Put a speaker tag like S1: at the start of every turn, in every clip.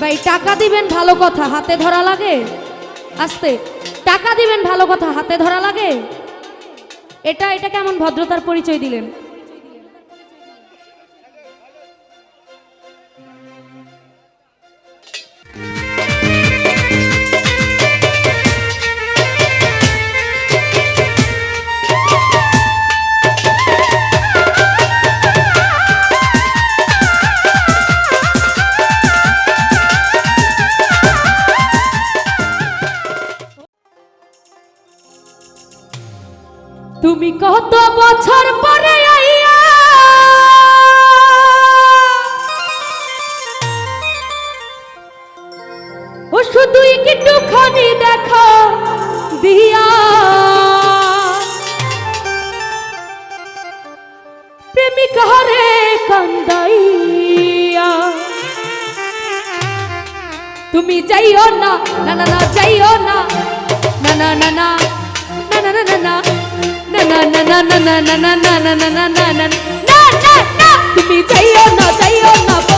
S1: ভাই, টাকা দিবেন ভালো কথা, হাতে ধরা লাগে? আস্তে। টাকা দিবেন ভালো কথা, হাতে ধরা লাগে? এটা এটা কেমন ভদ্রতার পরিচয় দিলেন? তুমি কত বছর পরে ও শুধু একটুখানি দেখো দিয়া। প্রেমিক হরে কান্দাইয়া। তুমি যাইও না না না, যাইও না। না না না না না না না না না না না না না তুমি চাইও না চাইও না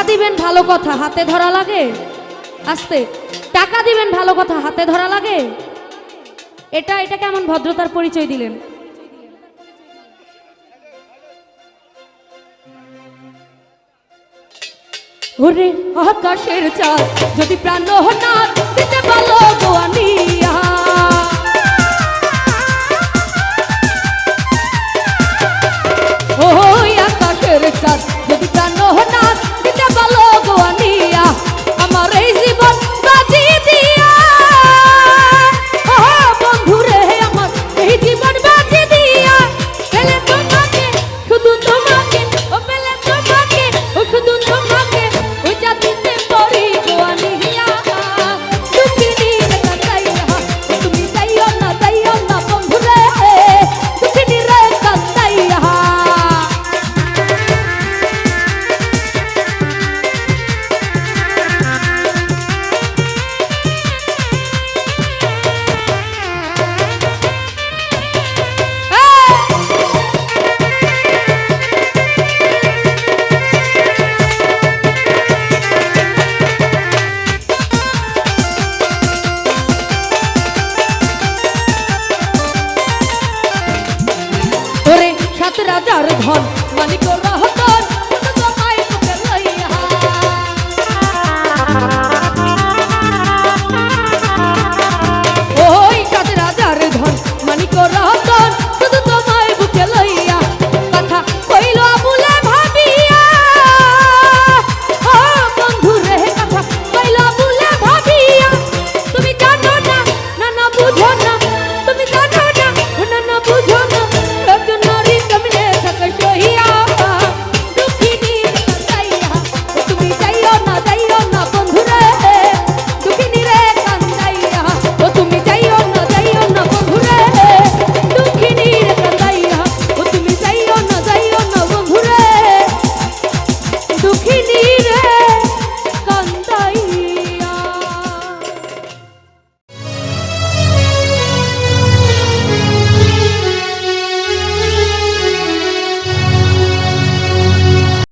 S1: টাকা দিবেন ভালো কথা, হাতে ধরা লাগে? আসতে, টাকা দিবেন ভালো কথা, হাতে ধরা লাগে? এটা এটা কেমন ভদ্রতার পরিচয় দিলেন? ওরে আকাশের চাঁদ, যদি প্রাণ না